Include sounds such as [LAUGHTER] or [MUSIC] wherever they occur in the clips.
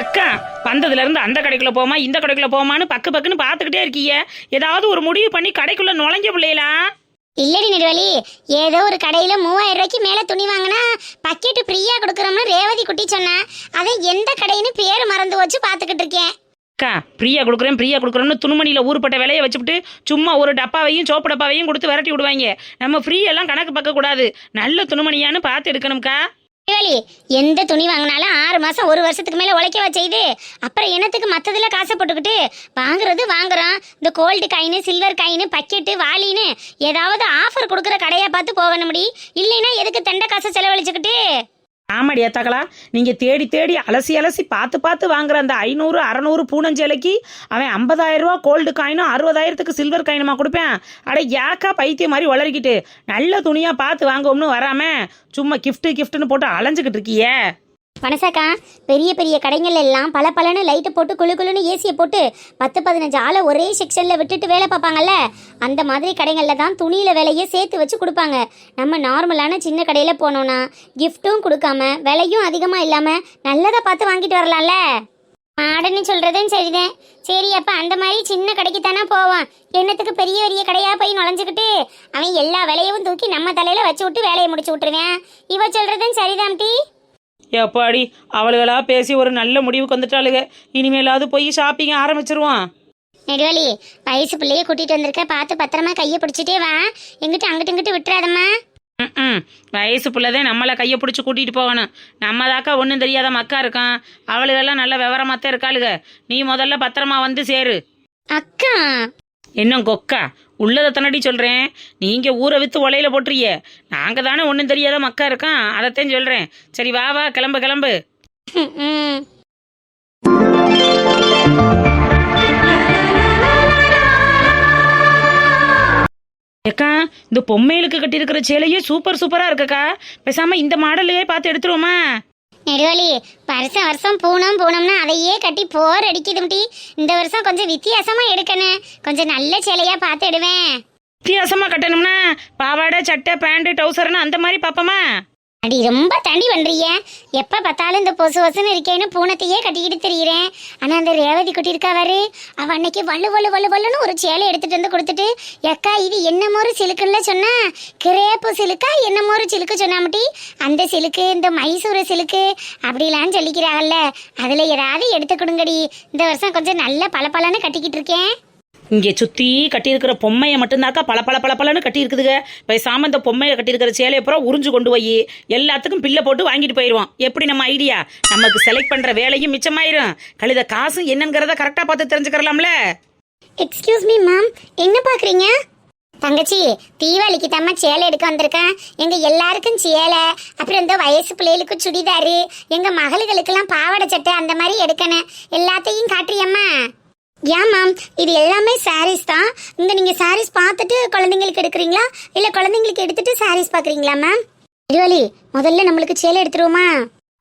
எக்கா வந்ததுல இருந்து அந்த கடைக்குள்ள போமா இந்த கடைக்குள்ள போமான்னு பக்கு பக்குன்னு பார்த்துக்கிட்டே இருக்கீங்க ஏதாவது ஒரு முடிவு பண்ணி கடைக்குள்ள நுழைஞ்ச பிள்ளைகளா. இல்லடி நெடுவலி ஏதோ ஒரு கடையில் மூவாயிரம் ரூபாய்க்கு மேலே துணி வாங்கினா பக்கெட்டு ஃப்ரீயாக கொடுக்குறோம்னு ரேவதி குட்டி சொன்னா அதை எந்த கடைன்னு பேர் மறந்து வச்சு பார்த்துக்கிட்டு இருக்கேன். அக்கா ஃப்ரீயா கொடுக்குறேன் ஃப்ரீயாக கொடுக்குறோம்னு துணிமணியில் ஊறுப்பட்ட விலையை வச்சுப்புட்டு சும்மா ஒரு டப்பாவையும் சோப்பு டப்பாவையும் கொடுத்து விரட்டி விடுவாங்க. நம்ம ஃப்ரீயெல்லாம் கணக்கு பார்க்கக்கூடாது. நல்ல துணிமணியான்னு பார்த்து எடுக்கணும்க்கா. வேலி எந்த துணி வாங்கினாலும் ஆறு மாசம் ஒரு வருஷத்துக்கு மேல உழைக்கவா செய்து? அப்புறம் என்னத்துக்கு மத்ததுல காசை போட்டுக்கிட்டு? வாங்குறது வாங்குறோம் இந்த gold coin silver coin bucket வாளின்னு ஏதாவது ஆஃபர் கொடுக்குற கடையா பார்த்து போகணும் முடி இல்லைன்னா எதுக்கு தண்டை காசை செலவழிச்சுக்கிட்டு? ஆமாடி ஏத்தாக்களா நீங்கள் தேடி தேடி அலசி அலசி பார்த்து பார்த்து வாங்குற அந்த ஐநூறு அறநூறு பூனஞ்சேலைக்கு அவன் ஐம்பதாயிரம் ரூபா கோல்டு காயினும் அறுபதாயிரத்துக்கு சில்வர் காயினுமா கொடுப்பேன். அட யாக்கா பைத்தியம் மாதிரி வளரிக்கிட்டு. நல்ல துணியாக பார்த்து வாங்குவோம்னு வராம சும்மா கிஃப்ட்டு கிஃப்ட்டுன்னு போட்டு அலைஞ்சுக்கிட்டு இருக்கியே. பனசக்கா பெரிய பெரிய கடைகள் எல்லாம் பல பலன்னு லைட்டை போட்டு குளு குளுன்னு ஏசியை போட்டு பத்து பதினஞ்சு ஆளை ஒரே செக்ஷனில் விட்டுட்டு வேலை பார்ப்பாங்கல்ல? அந்த மாதிரி கடைகளில் தான் துணியில் விலையை சேர்த்து வச்சு கொடுப்பாங்க. நம்ம நார்மலான சின்ன கடையில் போனோன்னா கிஃப்ட்டும் கொடுக்காம விலையும் அதிகமாக இல்லாமல் நல்லதை பார்த்து வாங்கிட்டு வரலாம்ல? மாடன்னு சொல்கிறதும் சரிதான். சரி அப்போ அந்த மாதிரி சின்ன கடைக்கு தானே போவான் என்னத்துக்கு பெரிய பெரிய கடையாக போய் நுழைஞ்சுக்கிட்டு அவன் எல்லா விலையவும் தூக்கி நம்ம தலையில் வச்சு விட்டு வேலையை முடிச்சு விட்டுருவேன். இவ சொல்கிறதும் சரிதான் டீ. எப்பாடி? அவளுகளா பேசி ஒரு நல்ல முடிவுக்கு வந்துட்டாளுக. இனிமேலாவது போய் ஷாப்பிங் ஆரம்பிச்சிருவான். நெடுவலி வயசு பிள்ளைய கூட்டிட்டு வந்திருக்க பார்த்து பத்திரமா கையை பிடிச்சிட்டே வா. எங்கிட்ட அங்கிட்டு இங்கிட்டு விட்டுறாதம்மா. ம் வயசு பிள்ளைதான் நம்மளை கையை பிடிச்சி கூட்டிகிட்டு போகணும். நம்ம தாக்கா ஒன்றும் தெரியாத மக்கா இருக்கான். அவளுகெல்லாம் நல்ல விவரமாக தான் இருக்காளுக. நீ முதல்ல பத்திரமா வந்து சேரு. அக்கா என்ன கொக்கா உள்ளதை தன்னடி சொல்கிறேன் நீங்கள் ஊரை விற்று ஒலையில் போட்டுறிய. நாங்கள் தானே ஒன்றும் தெரியாத மக்கா இருக்கான் அதைத்தான் சொல்கிறேன் சரி வா வா கிளம்பு கிளம்பு. அக்கா ஏக்கா இந்த பொம்மைகளுக்கு கட்டியிருக்கிற சேலையே சூப்பர் சூப்பராக இருக்கக்கா. பேசாமல் இந்த மாடலையே பார்த்து எடுத்துருவோமா? நெடுவலி வருஷம் வருஷம் பூனம் பூனம்னா அதையே கட்டி போர் அடிக்குதும்டி இந்த வருஷம் கொஞ்சம் வித்தியாசமா எடுக்கணும். கொஞ்சம் நல்ல சேலையா பார்த்து எடுவேன் வித்தியாசமாக கட்டணும்னா பாவாடை சட்டை பேண்ட்டு டவுசர்னு அந்த மாதிரி பார்ப்போமா? அடி ரொம்ப தண்டி பண்றீங்க. எப்ப பார்த்தாலும் இந்த பொசு பொசுன்னு இருக்கேன்னு பூனத்தையே கட்டிக்கிட்டு தெரியுறேன். ஆனா அந்த ரேவதி குட்டி இருக்காவாரு அவ அன்னைக்கு வள்ளு வள்ளு வள்ளு வள்ளுன்னு ஒரு சேலை எடுத்துட்டு வந்து கொடுத்துட்டு எக்கா இது என்னமோரு ஒரு சிலுக்குன்னு சொன்னா கிரேப்பு சிலுக்கா என்னமோரு ஒரு சிலுக்கு சொன்னாமட்டி அந்த சிலுக்கு இந்த மைசூர் சிலுக்கு அப்படிலாம் சொல்லிக்கிறாங்கல்ல அதுல ஏதாவது எடுத்து கொடுங்கடி. இந்த வருஷம் கொஞ்சம் நல்ல பளபளன்னு கட்டிக்கிட்டு இருக்கேன். இங்கே சுற்றி கட்டியிருக்கிற பொம்மையை மட்டும்தாக்கா பல பல பல பலன்னு கட்டியிருக்குதுங்க. பேசாமல் இந்த பொம்மையை கட்டியிருக்கிற சேலையை பூரா உறிஞ்சு கொண்டு போய் எல்லாத்துக்கும் பில்லை போட்டு வாங்கிட்டு போயிடுவோம் எப்படி நம்ம ஐடியா? நமக்கு செலக்ட் பண்ணுற வேலையும் மிச்சமாயிரும். கழுத காசும் என்னங்கிறத கரெக்டாக பார்த்து தெரிஞ்சுக்கிறலாம்ல? எக்ஸ்கியூஸ் மீ மேம் என்ன பாக்குறீங்க தங்கச்சி தீபாவளிக்கு தம்மா சேலை எடுக்க வந்திருக்கேன். எங்க எல்லாருக்கும் சேலை அப்புறம் இந்த வயசு பிள்ளைகளுக்கு சுடிதாரு எங்க மகளுகளுக்கெல்லாம் பாவாடை சட்டை அந்த மாதிரி எடுக்கணும். எல்லாத்தையும் காட்டுறியம்மா? ஏன் மேம் இது எல்லாமே சாரீஸ் தான். இங்க நீங்க சாரீஸ் பார்த்துட்டு குழந்தைங்களுக்கு எடுக்கிறீங்களா? இல்ல குழந்தைங்களுக்கு எடுத்துட்டு சாரீஸ் பாக்குறீங்களா மேம் இருவலி முதல்ல நம்மளுக்கு சேலை எடுத்துருவோமா?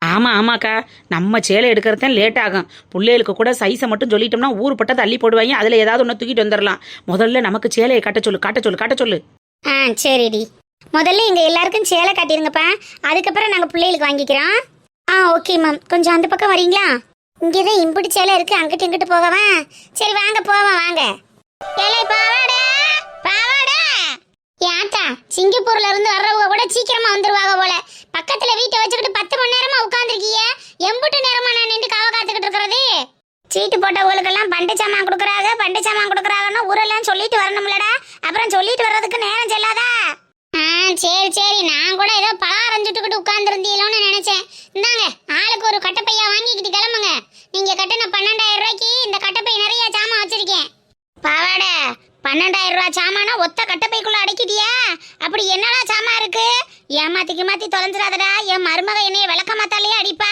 ஆமாம் ஆமாக்கா. நம்ம சேலை எடுக்கிறது தான் லேட் ஆகும். பிள்ளைகளுக்கு கூட சைஸை மட்டும் சொல்லிட்டோம்னா ஊர் பட்டத்தை அள்ளி போடுவாங்க. அதில் ஏதாவது ஒன்று தூக்கிட்டு வந்துடலாம் முதல்ல நமக்கு சேலையை காட்ட சொல்லு காட்ட சொல்லு காட்ட சொல்லு. ஆ சரிடி. முதல்ல எங்க எல்லாருக்கும் சேலை காட்டிருங்கப்பா. அதுக்கப்புறம் நாங்க பிள்ளைகளுக்கு வாங்கிக்கிறோம். ஆ ஓகே மேம் கொஞ்சம் அந்த பக்கம் வரீங்களா? இங்கேதான் இம்பிடி சேலை இருக்கு அங்கிட்டு இங்கிட்டு போகவா? சரி வாங்க போவோம் வாங்க. ஏலே பாவாடா பாவாடா. ஏட்டா சிங்கப்பூர்ல இருந்து வர்றவங்க கூட சீக்கிரமா வந்துருவாங்க போல. பக்கத்துல வீட்டை வச்சுக்கிட்டு பத்து மணி நேரமா உட்காந்துருக்கீங்க எம்புட்டு நேரமா நான் நின்று காவ காத்துக்கிட்டு இருக்கிறது? சீட்டு போட்டவங்களுக்கெல்லாம் பண்டு சாமான் கொடுக்குறாங்க பண்டு சாமான் கொடுக்குறாங்கன்னு ஊரெல்லாம் சொல்லிட்டு வரணும்லடா. அப்புறம் சொல்லிட்டு வர்றதுக்கு நேரம் செல்லாதா? ஆ சரி சரி. நான் கூட ஏதோ பலாரம் அரைஞ்சுட்டுக்கிட்டு உட்கார்ந்துருந்தீங்களோன்னு நினைச்சேன். இந்தாங்க ஆளுக்கு ஒரு கட்டப்பையா வாங்கிக்கிட்டு கிளம்புங்க நீங்க கட்டின பன்னெண்டாயிரம் ரூபாய்க்கு இந்த கட்டப்பை நிறைய சாமான் வச்சிருக்கேன் பாவாடை பன்னெண்டாயிரம் ரூபாய் சாமானா ஒத்த கட்டப்பைக்குள்ள அடக்கிட்டியா அப்படி என்னடா சாமான் இருக்கு ஏமாத்திக்கு மாத்தி தொலைஞ்சிடாதடா என் மருமக என்னைய விளக்க மாத்தாலேயே அடிப்பா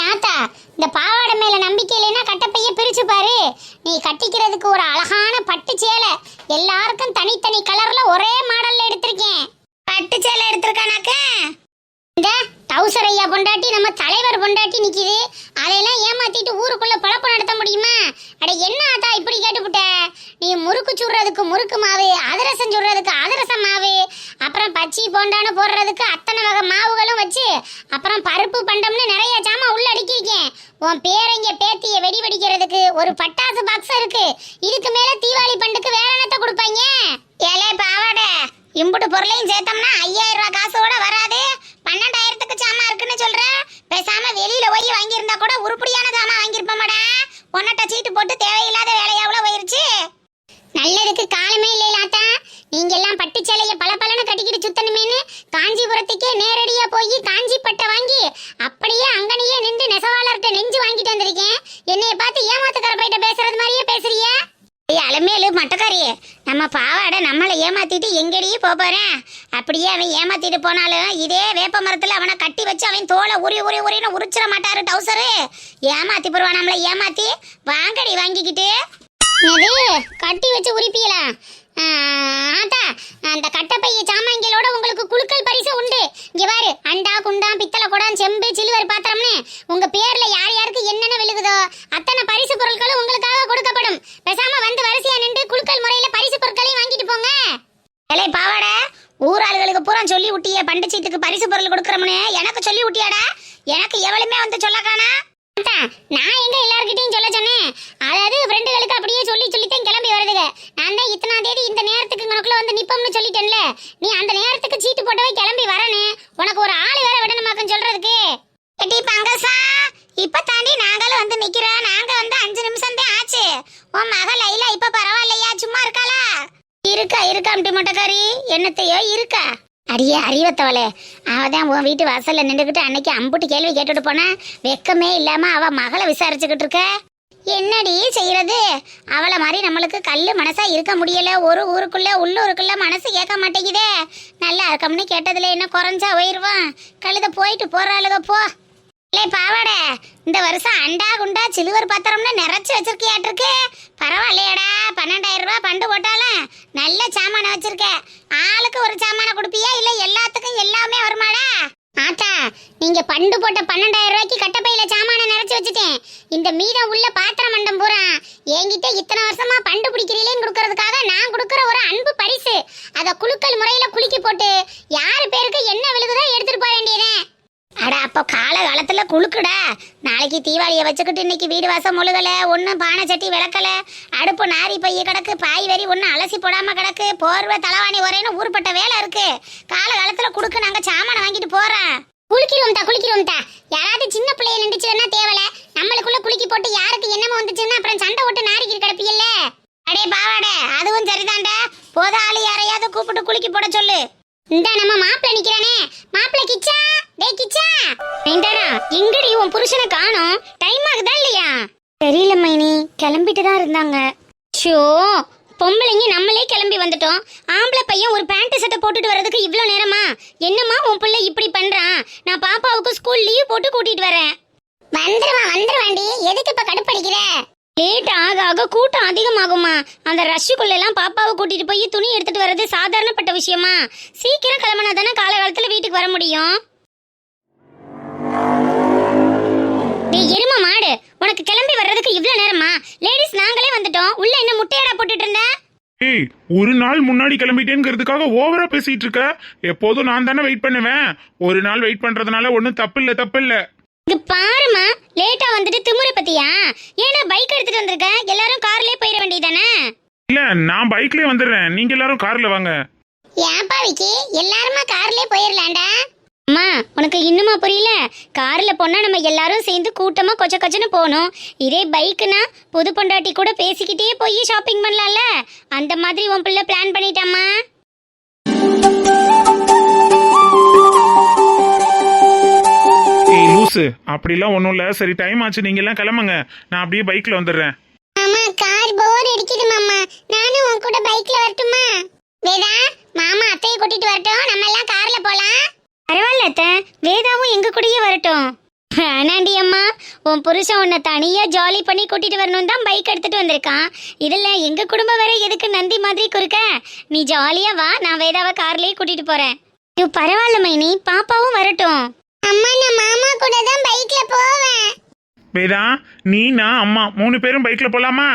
ஏத்தா இந்த பாவாடை மேல நம்பிக்கை இல்லைன்னா கட்டப்பைய பிரிச்சு பாரு நீ கட்டிக்கிறதுக்கு ஒரு அழகான பட்டு சேலை எல்லாருக்கும் தனித்தனி கலர்ல ஒரே மாடல்ல எடுத்திருக்கேன் பட்டு சேலை எடுத்திருக்கானாக்க இந்த டவுசர் ஐயா பொண்டாட்டி நம்ம தலைவர் பொண்டாட்டி நிக்குது அதையெல்லாம் ஏமாத்திட்டு ஊருக்குள்ள பழப்பம் நடத்த முடியுமா அட என்ன ஆத்தா இப்படி கேட்டுப்புட்ட நீ முறுக்கு சுடுறதுக்கு முறுக்கு மாவு அதிரசம் சுடுறதுக்கு அதிரசம் மாவு அப்புறம் பச்சி போண்டான்னு போடுறதுக்கு அத்தனை வகை மாவுகளும் வச்சு அப்புறம் பருப்பு பண்டம்னு நிறைய ஜாமான் உள்ள அடுக்கியிருக்கேன் உன் பேரங்க பேத்திய வெடி வெடிக்கிறதுக்கு ஒரு பட்டாசு பாக்ஸ் இருக்கு இதுக்கு மேல தீபாவளி பண்டுக்கு வேற என்னத்த கொடுப்பாங்க ஏலே பாவாட இம்புட்டு பொருளையும் சேர்த்தோம்னா ஐயாயிரம் ரூபாய் காசோட வராது பன்னெண்டாயிரத்துக்கு சாமான் இருக்குன்னு சொல்ற பேசாம வெளியில போய் வாங்கியிருந்தா கூட உருப்படியான சாமான் வாங்கியிருப்போமாடா பொண்ணட்ட சீட்டு போட்டு தேவையில்லாத வேலையா எவ்வளவு போயிருச்சு நல்லதுக்கு காலமே இல்லைலாத்தா நீங்க எல்லாம் பட்டு சேலைய பல கட்டிக்கிட்டு சுத்தணுமேனு காஞ்சிபுரத்துக்கே நேரடியா போய் காஞ்சி பட்டை வாங்கி அப்படியே அங்கனையே நின்று நெசவாளர்கிட்ட நெஞ்சு வாங்கிட்டு வந்திருக்கேன் என்னைய பார்த்து ஏமாத்துக்கார போயிட்ட பேசுறது மாதிரியே பேசுறிய ஏய் அலமேலு மட்டக்காரி நம்ம பாவாடை நம்மளை ஏமாத்திட்டு எங்கடியே போப் போறேன் அப்படியே அவன் ஏமாத்திட்டு போனாலும் இதே வேப்ப மரத்துல அவனை கட்டி வச்சு அவன் தோலை உரி உரி உரின்னு உரிச்சிட மாட்டாரு டவுசரு. ஏமாத்தி போடுவான் நம்மளை ஏமாத்தி வாங்கடி வாங்கிக்கிட்டு. கட்டி வச்சு உரிப்பீங்களா? ஆத்தா அந்த கட்டப்பைய சாமான்களோட உங்களுக்கு குலுக்கல் பரிசு உண்டு. இங்க பாரு அண்டா குண்டா பித்தளை குடம் செம்பு சிலுவர் பாத்திரம்னு உங்க பேர்ல யார் யாருக்கு என்னென்ன விழுகுதோ அத்தனை பரிசு பொருட்களும் உங்களுக்காக கொடுக்கப்படும். பேசாம வந்து வரிசையா நின்று குலுக்கல் முறையில பரிசு பொருட்களையும் வாங்கிட்டு போங்க ஏலே பாவாட ஊர் ஆளுகளுக்கு பூரா சொல்லி விட்டியே பண்டு சீட்டுக்கு பரிசு பொருள் கொடுக்கறோம்னு. எனக்கு சொல்லி விட்டியாடா எனக்கு எவளுமே வந்து சொல்ல காணா நான் எங்க எல்லார்கிட்டயும் சொல்ல சொன்னேன். அதாவது ஃப்ரெண்டுகளுக்கு அப்படியே சொல்லி சொல்லித்தான் கிளம்பி வருதுங்க. நான் தான் இத்தனாம் தேதி இந்த நேரத்துக்கு உனக்குள்ள வந்து நிப்பம்னு சொல்லிட்டேன்ல. நீ அந்த நேரத்துக்கு சீட்டு போட்டவே கிளம்பி வரனே. உனக்கு ஒரு ஆள் வேற விடணுமாக்கம் சொல்றதுக்கு. எட்டி பங்கசா இப்ப தாண்டி நாங்களும் வந்து நிக்கிறோம். நாங்க வந்து அஞ்சு நிமிஷம் தான் ஆச்சு. உன் மக லைலா இப்ப பரவாயில்லையா? சும்மா இருக்காளா? இருக்கா இருக்கா அப்படி மொட்டைக்காரி. என்னத்தையோ இருக்கா? அடியே அறிவத்தவளே. அவள் தான் உன் வீட்டு வாசலில் நின்றுக்கிட்டு அன்னைக்கு அம்புட்டு கேள்வி கேட்டுட்டு போனா வெக்கமே இல்லாமல் அவள் மகளை விசாரிச்சுக்கிட்டு இருக்க. என்னடி செய்யறது அவளை மாதிரி நம்மளுக்கு கல் மனசா இருக்க முடியல. ஒரு ஊருக்குள்ள உள்ளூருக்குள்ள மனசு கேட்க மாட்டேங்குதே. நல்லா இருக்கம்னு கேட்டதுல என்ன குறைஞ்சா உயிருவான்? கழுத போயிட்டு போறாளுக போ. இல்லை பாவாடா. இந்த வருஷம் அண்டா குண்டா சிலுவர் பாத்திரம்னு நிறைச்சி வச்சிருக்கியாட்டிருக்கு. பரவாயில்லையடா. பன்னெண்டாயிரம் ரூபாய் பண்டு போட்டாலும் நல்ல சாமான வச்சிருக்க. ஆளுக்கு ஒரு சாமான கொடுப்பியா? இல்ல எல்லாத்துக்கும் எல்லாமே வருமாடா? ஆத்தா நீங்க பண்டு போட்ட பன்னெண்டாயிரம் ரூபாய்க்கு கட்டப்பையில சாமான நிறைச்சி வச்சுட்டேன். இந்த மீதம் உள்ள பாத்திர மண்டம் பூரா என்கிட்ட இத்தனை வருஷமா பண்டு பிடிக்கிறீங்களேன்னு கொடுக்கறதுக்காக நான் கொடுக்கற ஒரு அன்பு பரிசு. அதை குலுக்கல் முறையில குலுக்கி போட்டு யாரு பேருக்கு என்ன விழுகுதோ எடுத்துட்டு போக வேண்டியதேன் அட அப்போ கால காலத்துல குளுக்குடா நாளைக்கு தீபாவளியை வச்சுக்கிட்டு இன்னைக்கு வீடு வாசம் முழுகலை ஒன்றும் பானை சட்டி விளக்கல. அடுப்பு நாரி பைய கிடக்கு பாய் வரி ஒன்றும் அலசி போடாம கிடக்கு. போர்வை தலைவாணி ஒரேன்னு ஊர்பட்ட வேலை இருக்கு. கால காலத்துல குடுக்கு நாங்க சாமானை வாங்கிட்டு போறோம். குளிக்கிறோம்டா குளிக்கிறோம்டா. யாராவது சின்ன பிள்ளைய நின்றுச்சுன்னா தேவல. நம்மளுக்குள்ள குளிக்கி போட்டு யாருக்கு என்னமோ வந்துச்சுன்னா அப்புறம் சண்டை விட்டு நாரிக்கிட்டு கிடப்பியல்ல அடே பாவாடே அதுவும் சரிதான்டா. போத ஆளு யாரையாவது கூப்பிட்டு குளிக்கி போட சொல்லு. இந்த நம்ம மாப்பிள்ளை நிற்கிறானே மாப்பிள்ளை கிச்சா. டேய் கிச்சா! இந்தடா எங்கடி உன் புருஷனை காணோம்? டைம் ஆகுதா இல்லையா? தெரியல மைனி கிளம்பிட்டு தான் இருந்தாங்க. ஷோ பொம்பளைங்க நம்மளே கிளம்பி வந்துட்டோம். ஆம்பளை பையன் ஒரு பேண்ட் சட்டை போட்டுட்டு வர்றதுக்கு இவ்வளோ நேரமா? என்னம்மா உன் பிள்ளை இப்படி பண்றான்? நான் பாப்பாவுக்கு ஸ்கூல் லீவ் போட்டு கூட்டிட்டு வரேன். வந்துருவான் வந்துருவாண்டி. எதுக்கு இப்ப கடுப்படிக்கிற லேட் ஆக ஆக கூட்டம் அதிகமாகுமா? அந்த ரஷ்ஷுக்குள்ள எல்லாம் பாப்பாவை கூட்டிட்டு போய் துணி எடுத்துட்டு வர்றது சாதாரணப்பட்ட விஷயமா? சீக்கிரம் கிளம்பினா தானே காலகாலத்துல வீட்டுக்கு வர முடியும்? டேய் எரும மாடு. உனக்கு கிளம்பி வர்றதுக்கு இவ்ளோ நேரமா? லேடிஸ் நாங்களே வந்துட்டோம். உள்ள என்ன முட்டையடா போட்டுட்டு இருந்த? ஏய் ஒரு நாள் முன்னாடி கிளம்பிட்டேங்கிறதுக்காக ஓவரா பேசிட்டு இருக்க. எப்போதும் நான் தானே வெயிட் பண்ணுவேன். ஒரு நாள் வெயிட் பண்றதுனால ஒன்றும் தப்பு இல்ல தப்பு இல்ல இங்க பாருமா லேட்டா வந்துட்டு திமுறை பத்தியா? ஏன்னா பைக் எடுத்துட்டு வந்திருக்க? எல்லாரும் கார்லயே போயிட வேண்டியதானே? இல்ல நான் பைக்லயே வந்துடுறேன். நீங்க எல்லாரும் கார்ல வாங்க. ஏன்பா விக்கி? எல்லாருமா கார்லயே போயிடலாம்டா. அம்மா உனக்கு இன்னுமா புரியல? கார்ல போனா நம்ம எல்லாரும் சேர்ந்து கூட்டமா கொச்ச கொச்சன்னு போகணும். இதே பைக்குனா புது பொண்டாட்டி கூட பேசிக்கிட்டே போய் ஷாப்பிங் பண்ணலாம்ல? அந்த மாதிரி உன் பிள்ளை பிளான் பண்ணிட்டாம்மா. ஏய் லூசு அப்படிலாம் ஒன்றும் இல்ல. சரி டைம் ஆச்சு. நீங்க எல்லாம் கிளம்புங்க. நான் அப்படியே பைக்ல வந்துடுறேன். மாமா கார் போர் அடிக்குது மாமா. நானும் உன் கூட பைக்ல வரட்டுமா? வேதா மாமா அத்தையை கூட்டிட்டு வரட்டும். நம்ம எல்லாம் கார்ல போலாம். பரவாயில்ல அத்தை. வேதாவும் எங்க கூடயே வரட்டும். அண்ணாண்டி அம்மா உன் புருஷன் உன்னை தனியாக ஜாலி பண்ணி கூட்டிகிட்டு வரணும் தான் பைக் எடுத்துகிட்டு வந்திருக்கான். இதில் எங்கள் குடும்பம் வர எதுக்கு நந்தி மாதிரி குறுக்க? நீ ஜாலியாக வா நான் வேதாவை கார்லேயே கூட்டிகிட்டு போகிறேன் இது பரவாயில்ல மைனி. பாப்பாவும் வரட்டும். அம்மா நான் மாமா கூட தான் பைக்கில் போவேன். வேதா நீ நான் அம்மா மூணு பேரும் பைக்கில் போகலாமா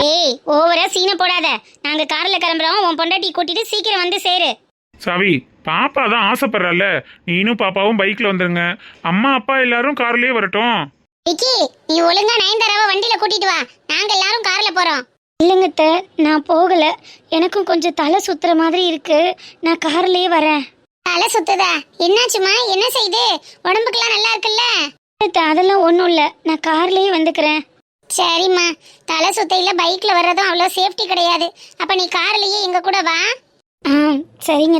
டேய் ஓவரா சீனை போடாத. நாங்க கார்ல கிளம்புறோம். உன் பொண்டாட்டி கூட்டிட்டு சீக்கிரம் வந்து சேரு. சவி பாப்பா தான் ஆசைப்படுறல நீனும் பாப்பாவும் பைக்ல வந்துருங்க. அம்மா அப்பா எல்லாரும் கார்லயே வரட்டும். விக்கி நீ ஒழுங்கா நயன்தாராவை வண்டியில கூட்டிட்டு வா. நாங்க எல்லாரும் கார்ல போறோம். இல்லைங்க நான் போகல. எனக்கும் கொஞ்சம் தலை சுத்துற மாதிரி இருக்கு. நான் கார்லயே வரேன். தலை சுத்துதா? என்னாச்சுமா என்ன செய்யுது உடம்புக்கெல்லாம் நல்லா இருக்குல்ல? அதெல்லாம் ஒன்றும் இல்லை. நான் கார்லயே வந்துக்கிறேன். சரிம்மா. தலை சுத்தையில பைக்ல வர்றதும் அவ்வளோ சேஃப்டி கிடையாது. அப்ப நீ கார்லயே எங்க கூட வா. ஆ சரிங்க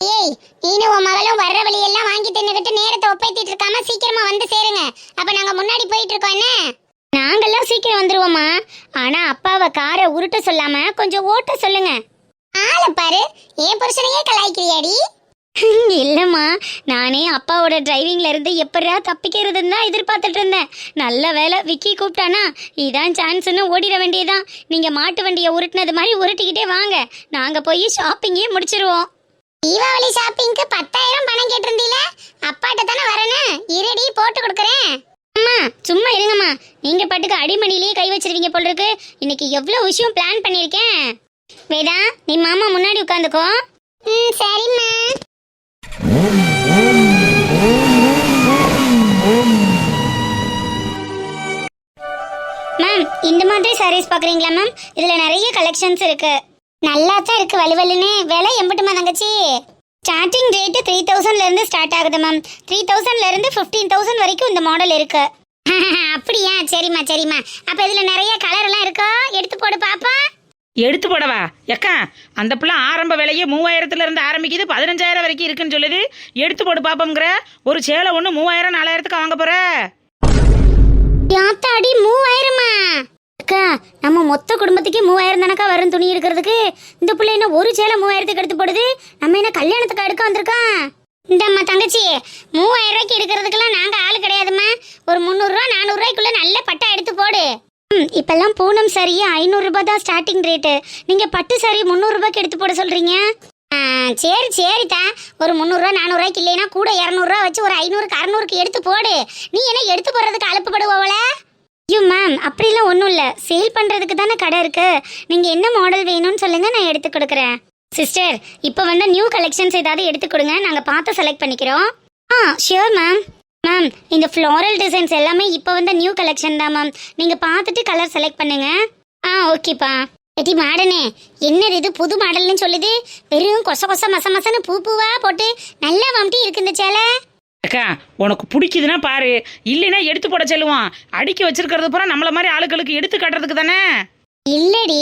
ஏய் நீனும் உன் மகளும் வர்ற வழியெல்லாம் வாங்கி தின்னுகிட்டு நேரத்தை ஒப்பைத்திட்டு இருக்காம சீக்கிரமா வந்து சேருங்க. அப்ப நாங்க முன்னாடி போயிட்டு இருக்கோம் என்ன? நாங்கெல்லாம் சீக்கிரம் வந்துருவோமா ஆனா அப்பாவை காரை உருட்ட சொல்லாம கொஞ்சம் ஓட்ட சொல்லுங்க. ஆளை பாரு. ஏன் புருஷனையே கலாய்க்கிறியாடி? [LAUGHS] இல்லம்மா நானே அப்பாவோட டிரைவிங்ல இருந்து எப்படா தப்பிக்கிறதுன்னு தான் எதிர்பார்த்துட்டு இருந்தேன். நல்ல வேலை விக்கி கூப்பிட்டானா இதான் சான்ஸ்னு ஓடிட வேண்டியதான் நீங்க மாட்டு வண்டியை உருட்டினது மாதிரி உருட்டிக்கிட்டே வாங்க. நாங்க போய் ஷாப்பிங்கே முடிச்சிருவோம். தீபாவளி ஷாப்பிங்க்கு பத்தாயிரம் பணம் கேட்டிருந்தீல? அப்பாட்ட தானே வரணும் இருடி போட்டு கொடுக்குறேன். அம்மா சும்மா இருங்கம்மா. நீங்க பாட்டுக்கு அடிமணிலேயே கை வச்சிருவீங்க போல இருக்கு. இன்னைக்கு எவ்வளவு விஷயம் பிளான் பண்ணிருக்கேன் வேதா நீ மாமா முன்னாடி உட்காந்துக்கோ. ம் சரிம்மா. மேம் இந்த மாதிரி சாரீஸ் பாக்குறீங்களா மேம் இதுல நிறைய கலெக்ஷன்ஸ் இருக்கு. நல்லா தான் இருக்கு வலுவலுன்னு. விலை எம்பட்டுமா தங்கச்சி? ஸ்டார்டிங் ரேட்டு த்ரீ தௌசண்ட்ல இருந்து ஸ்டார்ட் ஆகுது மேம் த்ரீ தௌசண்ட்ல இருந்து ஃபிஃப்டீன் தௌசண்ட் வரைக்கும் இந்த மாடல் இருக்கு. [LAUGHS] அப்படியா? சரிம்மா சரிம்மா. அப்ப இதுல நிறைய கலர் எல்லாம் இருக்கா? எடுத்து போடு பாப்பா. எடுத்து போடவா. எக்கா அந்த பிள்ளை ஆரம்ப விலையே மூவாயிரத்துல இருந்து ஆரம்பிக்குது பதினஞ்சாயிரம் வரைக்கும் இருக்குன்னு சொல்லுது. எடுத்து போடு பாப்போங்கிற ஒரு சேலை ஒன்று மூவாயிரம் நாலாயிரத்துக்கு வாங்க போற. யாத்தாடி மூவாயிரமா? அக்கா நம்ம மொத்த குடும்பத்துக்கே மூவாயிரம் தானக்கா வரும் துணி இருக்கிறதுக்கு? இந்த பிள்ளை என்ன ஒரு சேலை மூவாயிரத்துக்கு எடுத்து போடுது? நம்ம என்ன கல்யாணத்துக்கு எடுக்க வந்திருக்கோம் இந்தம்மா தங்கச்சி மூவாயிரம் ரூபாய்க்கு எடுக்கிறதுக்கெல்லாம் நாங்கள் ஆள் கிடையாதும்மா. ஒரு முந்நூறுரூவா நானூறுரூவாய்க்குள்ள நல்ல பட்டா எடுத்து போடு. இப்பெல்லாம் பூனம் சாரியே ஐநூறுரூபா தான் ஸ்டார்டிங் ரேட்டு நீங்கள் பட்டு சாரி முந்நூறுரூபாய்க்கு எடுத்து போட சொல்கிறீங்க சரி சரி தான் ஒரு முந்நூறுரூவா நானூறுரூவாய்க்கு இல்லைன்னா கூட இரநூறுவா வச்சு ஒரு ஐநூறுக்கு அறநூறுக்கு எடுத்து போடு. நீ என்ன எடுத்து போடுறதுக்கு அலுப்புப்படுவோவல ஐயோ மேம் அப்படிலாம் ஒன்றும் இல்லை. சேல் பண்ணுறதுக்கு தானே கடை இருக்குது நீங்கள் என்ன மாடல் வேணும்னு சொல்லுங்கள் நான் எடுத்து கொடுக்குறேன். சிஸ்டர் இப்போ வந்து நியூ கலெக்ஷன்ஸ் ஏதாவது எடுத்து கொடுங்க. நாங்கள் பார்த்து செலக்ட் பண்ணிக்கிறோம். ஆ ஷியோர் மேம் மேம் இந்த ஃப்ளோரல் டிசைன்ஸ் எல்லாமே இப்போ வந்த நியூ கலெக்ஷன் தான் மேம் நீங்கள் பார்த்துட்டு கலர் செலக்ட் பண்ணுங்க. ஆ ஓகேப்பா எட்டி மாடனே என்னது இது புது மாடல்னு சொல்லுது? வெறும் கொச கொச மச மசன்னு பூ பூவா போட்டு நல்லா வம்டி இருக்கு இந்த சேலை. அக்கா உனக்கு பிடிக்குதுன்னா பாரு. இல்லைன்னா எடுத்து போட சொல்லுவான். அடுக்கி வச்சிருக்கிறது பூரா நம்மள மாதிரி ஆளுகளுக்கு எடுத்து கட்டுறதுக்கு தானே? இல்லடி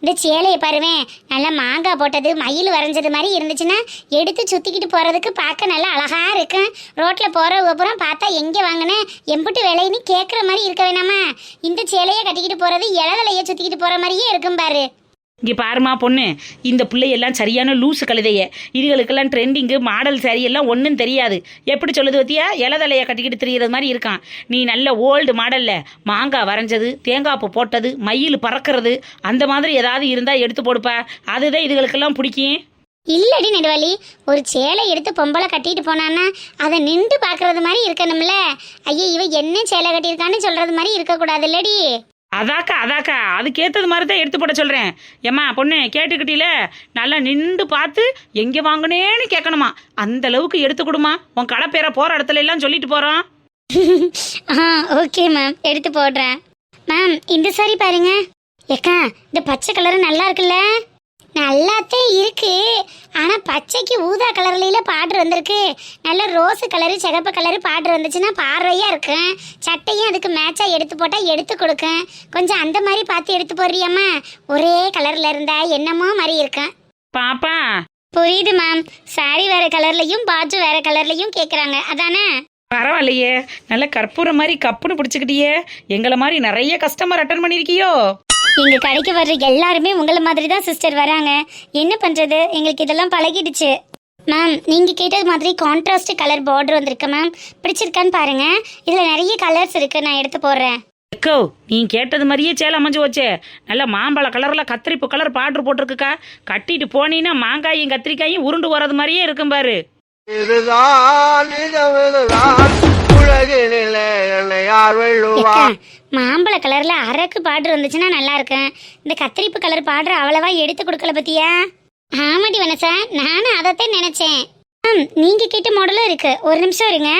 இந்த சேலையை பாருவேன் நல்லா மாங்காய் போட்டது மயில் வரைஞ்சது மாதிரி இருந்துச்சுன்னா எடுத்து சுற்றிக்கிட்டு போகிறதுக்கு பார்க்க நல்லா அழகாக இருக்கும் ரோட்டில் போகிற அப்புறம் பார்த்தா எங்கே வாங்கினேன் எம்புட்டு விலைன்னு கேட்குற மாதிரி இருக்க வேணாமா? இந்த சேலையை கட்டிக்கிட்டு போகிறது இளதலைய சுற்றிக்கிட்டு போகிற மாதிரியே இருக்கும் பாரு. இங்கே பாருமா பொண்ணு இந்த பிள்ளையெல்லாம் சரியான லூசு கழுதைய. இதுகளுக்கெல்லாம் ட்ரெண்டிங்கு மாடல் சரியெல்லாம் ஒன்றும் தெரியாது. எப்படி சொல்லுது பத்தியா? இலதலையை கட்டிக்கிட்டு திரியிறது மாதிரி இருக்கான். நீ நல்ல ஓல்டு மாடலில் மாங்காய் வரைஞ்சது தேங்காய் போட்டது மயில் பறக்கிறது அந்த மாதிரி ஏதாவது இருந்தால் எடுத்து போடுப்பா. அதுதான் இதுகளுக்கெல்லாம் பிடிக்கும். இல்லடி நெடுவலி ஒரு சேலை எடுத்து பொம்பளை கட்டிட்டு போனான்னா அதை நின்று பார்க்கறது மாதிரி இருக்கணும்ல. ஐயே இவ என்ன சேலை கட்டியிருக்கான்னு சொல்றது மாதிரி இருக்கக்கூடாது இல்லடி. அதாக்கா அதாக்கா. அதுக்கேற்றது மாதிரி தான் எடுத்து போட சொல்கிறேன் ஏம்மா பொண்ணு கேட்டுக்கிட்டீல? நல்லா நின்று பார்த்து எங்கே வாங்கினேன்னு கேட்கணுமா அந்த அளவுக்கு எடுத்து கொடுமா. உன் கடை பேரை போகிற இடத்துல எல்லாம் சொல்லிட்டு போகிறோம் [LAUGHS] ஆ ஓகே மேம் எடுத்து போடுறேன். மேம் இந்த சாரி பாருங்க. ஏக்கா இந்த பச்சை கலர் நல்லா இருக்குல்ல? நல்லாத்தான் இருக்கு. ஆனா பச்சைக்கு ஊதா கலர்ல பாட்ரு வந்திருக்கு. நல்ல ரோஸ் கலரு சிகப்பு கலரு பாட்ரு வந்துச்சுன்னா பார்வையா இருக்கும். சட்டையும் அதுக்கு மேட்சா எடுத்து போட்டா எடுத்து கொடுக்கும். கொஞ்சம் அந்த மாதிரி பார்த்து எடுத்து போடுறியம்மா. ஒரே கலர்ல இருந்தா என்னமோ மாதிரி இருக்கும். பாப்பா. புரியுது மேம் சாரி வேற கலர்லயும் பாஜு வேற கலர்லயும் கேக்குறாங்க. அதானே? பரவாயில்லையே. நல்ல கற்பூரம் மாதிரி கப்புன்னு பிடிச்சிக்கிட்டியே. எங்களை மாதிரி நிறைய கஸ்டமர் அட்டன் பண்ணியிருக்கியோ? எங்க கடைக்கு வர்ற எல்லாருமே உங்கள மாதிரி தான் சிஸ்டர் வராங்க. என்ன பண்றது? எங்களுக்கு இதெல்லாம் பழகிடுச்சு. மேம் நீங்க கேட்டது மாதிரி கான்ட்ராஸ்ட் கலர் பார்டர் வந்திருக்கு மேம் பிடிச்சிருக்கான்னு பாருங்க. இதுல நிறைய கலர்ஸ் இருக்கு. நான் எடுத்து போடுறேன். எக்கோ நீ கேட்டது மாதிரியே சேலை அமைஞ்சு வச்சே நல்ல மாம்பழ கலரில் கத்திரிப்பு கலர் பாட்ரு போட்டிருக்குக்கா. கட்டிட்டு போனீன்னா மாங்காயும் கத்திரிக்காயும் உருண்டு வர்றது மாதிரியே இருக்கும் பாரு. மாம்பழ கலர்ல அரக்கு பாட்ரு வந்துச்சுன்னா நல்லா இருக்கும் இந்த கத்திரிப்பு கலர் பாட்ரு அவ்வளவா எடுத்து கொடுக்கல பத்தியா? ஆமாடி வனசா நானும் அதைத்தான் நினைச்சேன். மேம் நீங்க கேட்ட மாடலும் இருக்கு. ஒரு நிமிஷம் இருங்க.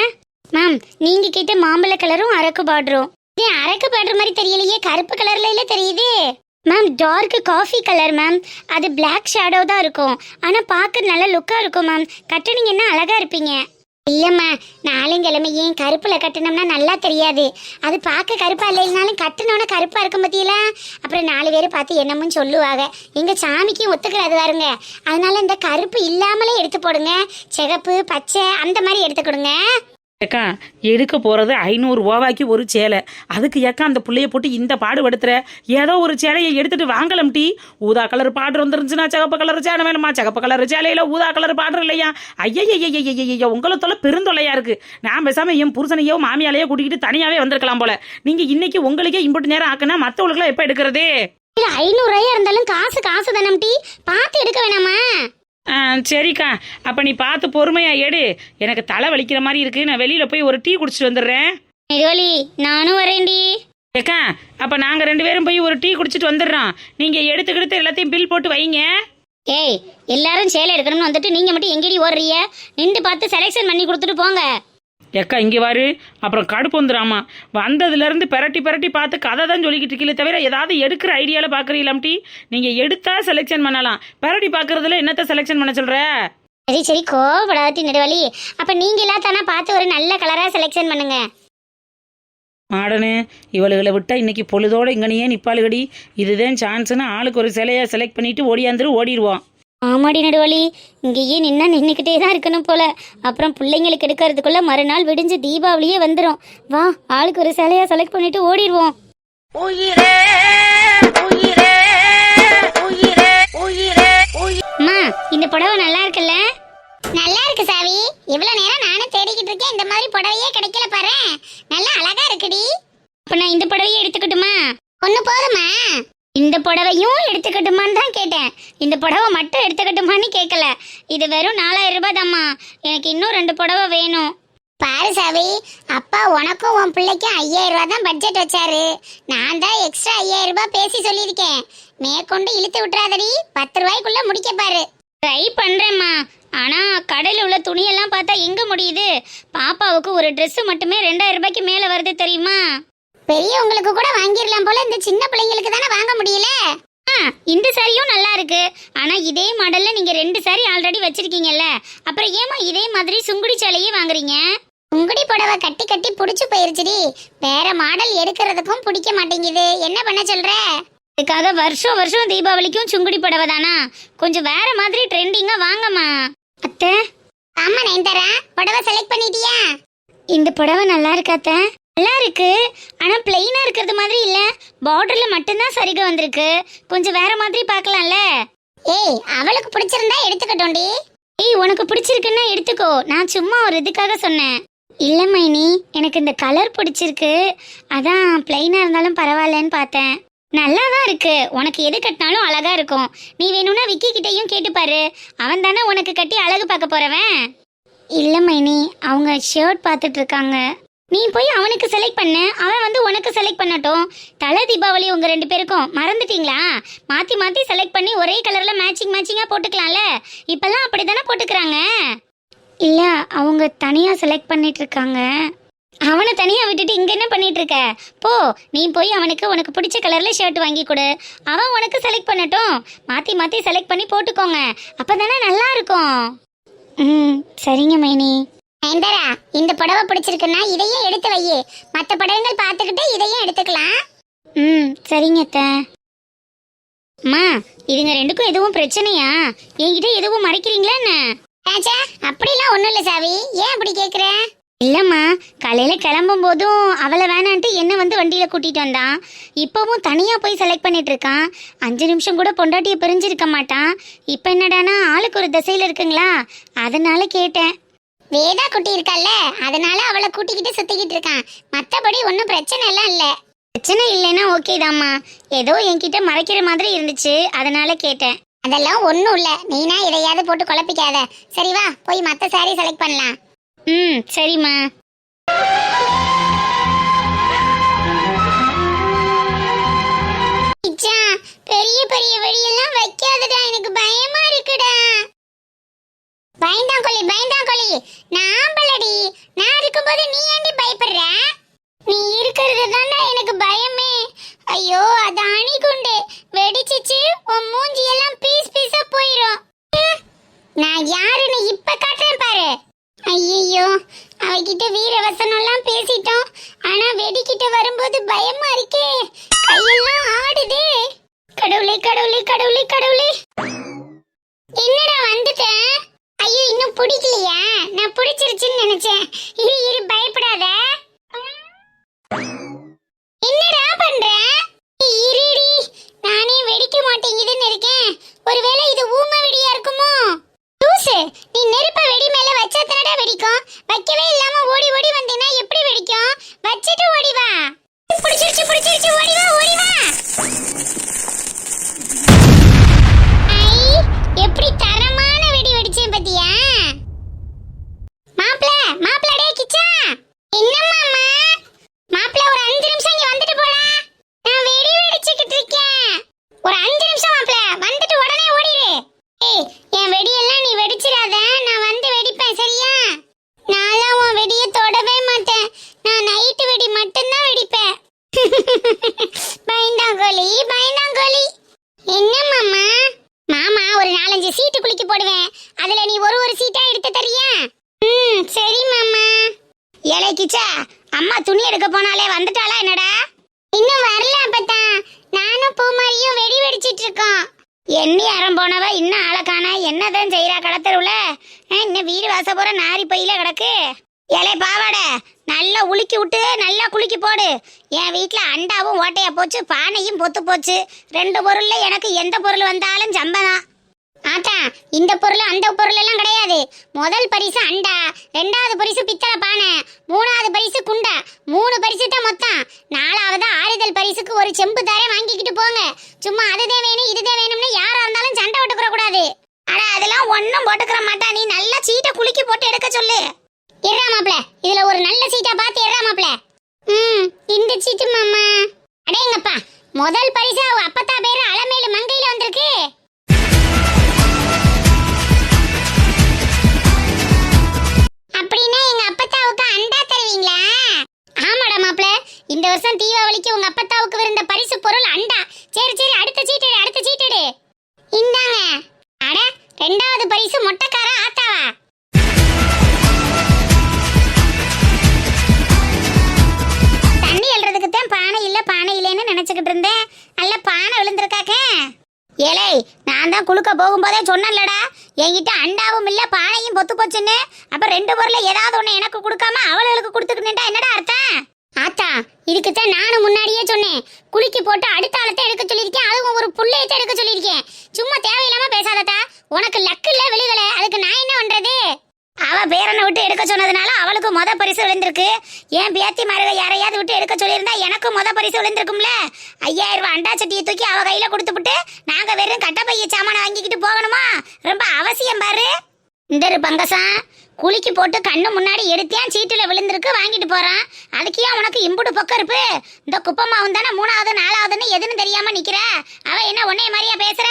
மேம் நீங்க கேட்ட மாம்பழ கலரும் அரக்கு பார்டரும் இது அரக்கு பார்டர் மாதிரி தெரியலையே கருப்பு கலர்ல இல்ல தெரியுது. Ma'am dark coffee colour ma'am. அது பிளாக் ஷேடோ தான் இருக்கும். ஆனா பார்க்க நல்ல லுக்கா இருக்கும் மேம். கட்டுனீங்கன்னா அழகா இருப்பீங்க. இல்லைம்மா நாளுங்கிழமை ஏன் கருப்பில் கட்டினோம்னா நல்லா தெரியாது. அது பார்க்க கருப்பாக இல்லைனாலும் கட்டினோட கருப்பாக இருக்கும் பார்த்தீங்களா அப்புறம் நாலு பேர் பார்த்து என்னமும் சொல்லுவாங்க. எங்கள் சாமிக்கும் ஒத்துக்கிறாது வருங்க அதனால இந்த கருப்பு இல்லாமலே எடுத்து போடுங்க. சிகப்பு பச்சை அந்த மாதிரி எடுத்து கொடுங்க. ஏக்கா எடுக்க போகிறது ஐநூறு ஒரு சேலை. அதுக்கு ஏக்கா அந்த பிள்ளைய போட்டு இந்த பாடுபடுத்துற ஏதோ ஒரு சேலையை எடுத்துட்டு வாங்கலாம் டீ. ஊதா கலர் பாடு வந்துருந்துச்சுன்னா சிகப்பு கலர் சேலை வேணுமா? சிகப்பு கலர் சேலையில ஊதா கலர் பாடு இல்லையா? ஐயய்யய்யய்யய்யய்ய உங்களை தொலை பெருந்தொல்லையா இருக்கு. நான் பேசாம என் புருஷனையோ மாமியாலையோ கூட்டிக்கிட்டு தனியாவே வந்திருக்கலாம் போல. நீங்க இன்னைக்கு உங்களுக்கே இம்புட்டு நேரம் ஆக்குனா மற்றவங்களுக்குலாம் எப்போ எடுக்கிறது? இல்ல ஐநூறு ரூபாயா இருந்தாலும் காசு காசு தானம் டீ. பார்த்து எடுக்க வேணாமா? ஆ, சரிக்கா. அப்போ நீ பார்த்து பொறுமையா எடு. எனக்கு தலை வலிக்கிற மாதிரி இருக்கு. நான் வெளியில போய் ஒரு டீ குடிச்சிட்டு வந்துடுறேன். நெடுவலி நானும் வரேன்டி. ஏக்கா அப்ப நாங்க ரெண்டு பேரும் போய் ஒரு டீ குடிச்சிட்டு வந்துடுறோம். நீங்க எடுத்துக்கிட்டு எல்லாத்தையும் பில் போட்டு வைங்க. ஏய் எல்லாரும் சேலை எடுக்கணும்னு வந்துட்டு நீங்க மட்டும் எங்கடி ஓடுறீங்க? நின்று பார்த்து செலெக்ஷன் பண்ணி கொடுத்துட்டு போங்க. ஏக்கா இங்க வாரு. அப்புறம் கடுப்பு வந்துடாமா வந்ததுல இருந்து பெரட்டி பெரட்டி பார்த்து கதை தான் சொல்லிக்கிட்டு இருக்கீங்களே தவிர ஏதாவது எடுக்கிற ஐடியால பாக்குறீங்களாம் டீ நீங்க எடுத்தா செலெக்ஷன் பண்ணலாம். பெரட்டி பாக்குறதுல என்னத்த செலெக்ஷன் பண்ண சொல்ற? சரி சரி கோவப்படாதி நெடுவலி அப்ப நீங்க எல்லாத்தானா பார்த்து ஒரு நல்ல கலரா செலெக்ஷன் பண்ணுங்க. மாடனு இவளுகளை விட்டா இன்னைக்கு பொழுதோட இங்கனையே நிப்பாளுகடி. இதுதான் சான்ஸ்னு ஆளுக்கு ஒரு சிலையை செலக்ட் பண்ணிட்டு ஓடியாந்துரு ஓடிடுவோம் ஆமாடி நடுவலி. இங்கேயே நின்னா நின்றுக்கிட்டே தான் இருக்கணும் போல. அப்புறம் பிள்ளைங்களுக்கு எடுக்கிறதுக்குள்ள மறுநாள் விடிஞ்சு தீபாவளியே வந்துடும் வா ஆளுக்கு ஒரு சிலையா செலக்ட் பண்ணிட்டு ஓடிடுவோம். அம்மா இந்த புடவை நல்லா இருக்குல்ல? நல்லா இருக்கு சாவி. இவ்வளவு நேரம் நானும் தேடிக்கிட்டு இருக்கேன். இந்த மாதிரி புடவையே கிடைக்கல பாரு. நல்லா அழகா இருக்குடி. அப்ப நான் இந்த புடவையே எடுத்துக்கட்டுமா? ஒண்ணு போதுமா? இந்த புடவையும் எடுத்துக்கட்டுமான்னு தான் கேட்டேன். இந்த புடவை மட்டும் எடுத்துக்கட்டுமான்னு கேட்கல இது வெறும் நாலாயிரம் ரூபாய் தாம்மா. எனக்கு இன்னும் ரெண்டு புடவை வேணும். பாரு சாவி அப்பா உனக்கும் உன் பிள்ளைக்கும் ஐயாயிரம் ரூபாய் தான் பட்ஜெட் வச்சாரு. நான் தான் எக்ஸ்ட்ரா ஐயாயிரம் ரூபாய் பேசி சொல்லியிருக்கேன். மேற்கொண்டு இழுத்து விட்டுறாதடி. பத்து ரூபாய்க்குள்ள முடிக்க பாரு. ட்ரை பண்றேம்மா. ஆனா கடையில் உள்ள துணியெல்லாம் பார்த்தா எங்க முடியுது? பாப்பாவுக்கு ஒரு Dress மட்டுமே ரெண்டாயிரம் ரூபாய்க்கு மேல வருது தெரியுமா? பெரியவங்களுக்கு கூட வாங்கிடலாம் போல இந்த சின்ன பிள்ளைங்களுக்கு தானே வாங்க முடியல? இந்த சாரியும் நல்லா இருக்கு. ஆனா இதே மாடல்ல நீங்க ரெண்டு சாரி ஆல்ரெடி வச்சிருக்கீங்கல்ல. அப்புறம் ஏமா இதே மாதிரி சுங்குடி சேலையே வாங்குறீங்க? சுங்குடி புடவை கட்டி கட்டி புடிச்சு போயிருச்சுடி. வேற மாடல் எடுக்கிறதுக்கும் பிடிக்க மாட்டேங்குது. என்ன பண்ண சொல்ற? இதுக்காக வருஷம் வருஷம் தீபாவளிக்கும் சுங்குடி புடவை தானா? கொஞ்சம் வேற மாதிரி ட்ரெண்டிங்கா வாங்கம்மா. அத்தை? ஆமா நயன்தாரா. புடவை செலக்ட் பண்ணிட்டியா? இந்த புடவை நல்லா இருக்கு அத்தை? நல்லா இருக்கு ஆனா பிளெயினா இருக்கிறது மாதிரி இல்ல. பார்டர்ல மட்டும்தான் சரிக வந்திருக்கு. கொஞ்சம் வேற மாதிரி பார்க்கலாம்ல. ஏய் அவளுக்கு பிடிச்சிருந்தா எடுத்துக்கட்டோண்டி ஏய் உனக்கு பிடிச்சிருக்குன்னா எடுத்துக்கோ. நான் சும்மா ஒரு இதுக்காக சொன்னேன். இல்ல மைனி எனக்கு இந்த கலர் பிடிச்சிருக்கு. அதான் பிளெயினா இருந்தாலும் பரவாயில்லன்னு பார்த்தேன். நல்லா தான் இருக்கு. உனக்கு எது கட்டினாலும் அழகா இருக்கும். நீ வேணும்னா விக்கி கிட்டையும் கேட்டு பாரு. அவன் தானே உனக்கு கட்டி அழகு பார்க்க போறவன்? இல்ல மைனி அவங்க ஷர்ட் பார்த்துட்டு இருக்காங்க. நீ போய் அவனுக்கு செலக்ட் பண்ணு. அவன் வந்து உனக்கு செலக்ட் பண்ணட்டும். தலை தீபாவளி உங்கள் ரெண்டு பேருக்கும். மறந்துட்டீங்களா? மாற்றி மாற்றி செலக்ட் பண்ணி ஒரே கலரில் மேட்சிங் மேட்சிங்காக போட்டுக்கலாம்ல. இப்போல்லாம் அப்படி தானே போட்டுக்கிறாங்க? இல்லை அவங்க தனியாக செலக்ட் பண்ணிட்டு இருக்காங்க. அவனை தனியாக விட்டுட்டு இங்கே என்ன பண்ணிட்டு இருக்க? போ நீ போய் அவனுக்கு உனக்கு பிடிச்ச கலரில் ஷர்ட் வாங்கி கொடு. அவன் உனக்கு செலக்ட் பண்ணட்டும். மாற்றி மாற்றி செலக்ட் பண்ணி போட்டுக்கோங்க. அப்பதானே நல்லா இருக்கும். ம் சரிங்க மைனி. நயன்தாரா இந்த புடவை பிடிச்சிருக்குன்னா இதையும் எடுத்து வை. மற்ற புடவைகள் பார்த்துக்கிட்டு இதையும் எடுத்துக்கலாம். ம் சரிங்க அம்மா இதுங்க ரெண்டுக்கும் எதுவும் பிரச்சனையா? என்கிட்ட எதுவும் மறைக்கிறீங்களா என்ன? ஆச்சா அப்படிலாம் ஒன்றும் இல்லை சாவி. ஏன் அப்படி கேட்குற இல்லம்மா காலையில கிளம்பும் போதும் அவளை வேணான்ட்டு என்ன வந்து வண்டியில கூட்டிட்டு வந்தான். இப்பவும் தனியா போய் செலக்ட் பண்ணிட்டு இருக்கான். அஞ்சு நிமிஷம் கூட பொண்டாட்டிய பிரிஞ்சிருக்க மாட்டான். இப்ப என்னடானா ஆளுக்கு ஒரு திசையில இருக்குங்களா? அதனால கேட்டேன். வேதா குட்டி இருக்கல்ல அதனால அவளை கூட்டிக்கிட்டு சுத்திக்கிட்டு இருக்கான். மத்தபடி ஒன்றும் பிரச்சனை எல்லாம் இல்ல. பிரச்சனை இல்லைன்னா ஓகே தாம்மா. ஏதோ என்கிட்ட மறைக்கிற மாதிரி இருந்துச்சு அதனால கேட்டேன். அதெல்லாம் ஒண்ணும் இல்ல. நீனா எதையாவது போட்டு குழப்பிக்காத. சரி வா போய் மத்த saree செலக்ட் பண்ணலாம். ம் சரிம்மா. பெரிய பெரிய வெடியெல்லாம் வைக்காதடா எனக்கு பயமா இருக்குடா. பயந்தாங்கொல்லி பயந்தாங்கொல்லி நான் ஆம்பளடி. நான் இருக்கும்போது நீ ஏண்டி பயப்படுற? நீ இருக்கிறது தானே எனக்கு பயமே. ஐயோ அது அணிகுண்டு. வெடிச்சிச்சு உன் மூஞ்சி எல்லாம் பீஸ் பீஸா போயிடும் நான் யாருன்னு இப்ப காட்டுறேன் பாரு. ஐயோ அவகிட்ட வீர வசனம்லாம் பேசிட்டோம். ஆனா வெடிக்கிட்ட வரும்போது பயமா இருக்கே. கையெல்லாம் ஆடுதே. கடவுளே கடவுளே கடவுளே கடவுளே. என்னடா வந்துட்டேன் ஐயோ இன்னும் பிடிக்கலையா? நான் பிடிச்சிருச்சுன்னு நினைச்சேன். இரு இரு பயப்படாத. என்னடா பண்ற? இருடி. நானே வெடிக்க மாட்டேங்குதுன்னு இருக்கேன். ஒருவேளை இது ஊம வெடியா இருக்குமோ? லூசு நீ நெருப்ப வெடி மேல வச்சா தானடா வெடிக்கும் வைக்கவே இல்லாம ஓடி ஓடி வந்தீனா எப்படி வெடிக்கும் வச்சிட்டு ஓடி வா பிடிச்சிருச்சு பிடிச்சிருச்சு ஓடி வா ஓடி வா ஐ எப்படி தரமான வெடி வெடிச்சேன் பத்தியா மாப்ள மாப்ள டே கிச்சா என்னம்மாமா மாப்ள ஒரு அஞ்சு நிமிஷம் இங்க வந்துட்டு போடா நான் வெடி வெடிச்சுக்கிட்டு இருக்கேன் ஒரு அஞ்சு நிமிஷம் மாப்ள வந்துட்டு உடனே ஓடிடு ஏய் என் வெடியெல்லாம் நீ வெடிச்சிடாத நான் வந்து வெடிப்பேன் சரியா நான்லாம் உன் வெடியை தொடவே மாட்டேன் நான் நைட்டு வெடி மட்டும்தான் வெடிப்பேன் பயந்தாங்கோலி பயந்தாங்கோலி என்ன மாமா மாமா ஒரு நாலஞ்சு சீட்டு குலுக்கி போடுவேன் அதுல நீ ஒரு ஒரு சீட்டா எடுத்து தரியா ம் சரி மாமா ஏலே கிச்சா அம்மா துணி எடுக்க போனாலே வந்துட்டாளா என்னடா இன்னும் வரல அப்பதான் நானும் பூமாரியும் வெடி வெடிச்சிட்டு இருக்கோம் எண்ணி அறம் போனவ இன்னும் ஆளை காணா. என்னதான் செய்யறா கடத்தருவுல இன்னும் வீடு வாச போற நாரி பையில கிடக்கு. ஏலே பாவாட நல்லா உலுக்கி விட்டு நல்லா குலுக்கி போடு. என் வீட்டில் அண்டாவும் ஓட்டையா போச்சு பானையும் பொத்து போச்சு. ரெண்டு பொருள்ல எனக்கு எந்த பொருள் வந்தாலும் சம்பதான் ஆத்தா இந்த பொருள் அந்த பொருள் எல்லாம் கிடையாது. முதல் பரிசு அண்டா ரெண்டாவது பரிசு பித்தளை பானை மூணாவது பரிசு குண்டா மூணு பரிசு தான் மொத்தம். நாலாவது ஆறுதல் பரிசுக்கு ஒரு செம்பு தாரே வாங்கிக்கிட்டு போங்க. சும்மா அதுதான் வேணும் இதுதான் வேணும்னு யாரா இருந்தாலும் சண்டை விட்டுக்கிற கூடாது. ஆனா அதெல்லாம் ஒன்னும் போட்டுக்கிற மாட்டா நீ நல்ல சீட்டை குலுக்கி போட்டு எடுக்க சொல்லு. எறா மாப்ள இதுல ஒரு நல்ல சீட்டா பார்த்து எறா மாப்ள ம் இந்த சீட்டு மாமா. அடேங்கப்பா முதல் பரிசு அவ அப்பத்தா பேர் அலமேலு மங்கையில வந்திருக்கு. அப்படின்னா எங்க அப்பத்தாவுக்கு அண்டா தருவீங்களா? ஆமாடா மாப்ள இந்த வருஷம் தீபாவளிக்கு உங்க அப்பத்தாவுக்கு விருந்த பரிசு பொருள் அண்டா. சரி சரி அடுத்த சீட்டெடு அடுத்த சீட்டெடு இந்தாங்க. அட ரெண்டாவது பரிசு மொட்டைக்கார ஆத்தாவா? தண்ணி எழுறதுக்கு தான் பானை இல்ல பானை இல்லைன்னு நினைச்சுக்கிட்டு இருந்தேன். நல்ல பானை விழுந்திருக்காக்க. ஏலே நான் தான் குளுக்க போகும்போதே சொன்னேன்லடா. என்கிட்ட அண்டாவும் இல்லை பானையும் பொத்து போச்சுன்னு. அப்போ ரெண்டு பொருளை ஏதாவது ஒன்று எனக்கு கொடுக்காம அவளுக்கு கொடுத்துக்கிட்டா என்னடா அர்த்தம்? ஆத்தா இதுக்குத்தான் நானும் முன்னாடியே சொன்னேன். குலுக்கி போட்டு அடுத்த ஆளத்தை எடுக்க சொல்லியிருக்கேன். அதுவும் ஒரு புள்ளையத்தை எடுக்க சொல்லியிருக்கேன். சும்மா தேவையில்லாமல் பேசாதத்தா. உனக்கு லக்கு இல்லை விழுகல அதுக்கு நான் என்ன பண்ணுறது அவ பேரனை விட்டு எடுக்க சொன்னதுனால அவளுக்கு முத பரிசு விழுந்திருக்கு. என் பேத்தி மருக யாரையாவது விட்டு எடுக்க சொல்லியிருந்தா எனக்கும் முத பரிசு விழுந்திருக்கும்ல? ஐயாயிரம் ரூபாய் அண்டா சட்டியை தூக்கி அவ கையில கொடுத்துப்புட்டு நாங்க வெறும் கட்டப்பைய சாமான வாங்கிக்கிட்டு போகணுமா? ரொம்ப அவசியம் பாரு. இந்த பங்கசா பங்கசம். குலுக்கி போட்டு கண்ணு முன்னாடி எடுத்தியான் சீட்டுல விழுந்திருக்கு? வாங்கிட்டு போறான். அதுக்கு உனக்கு இம்புடு பக்கம் இருப்பு இந்த குப்பமாவும் தானே மூணாவது நாலாவதுன்னு எதுன்னு தெரியாம நிக்கிற? அவ என்ன உன்னைய மாதிரியா பேசுற?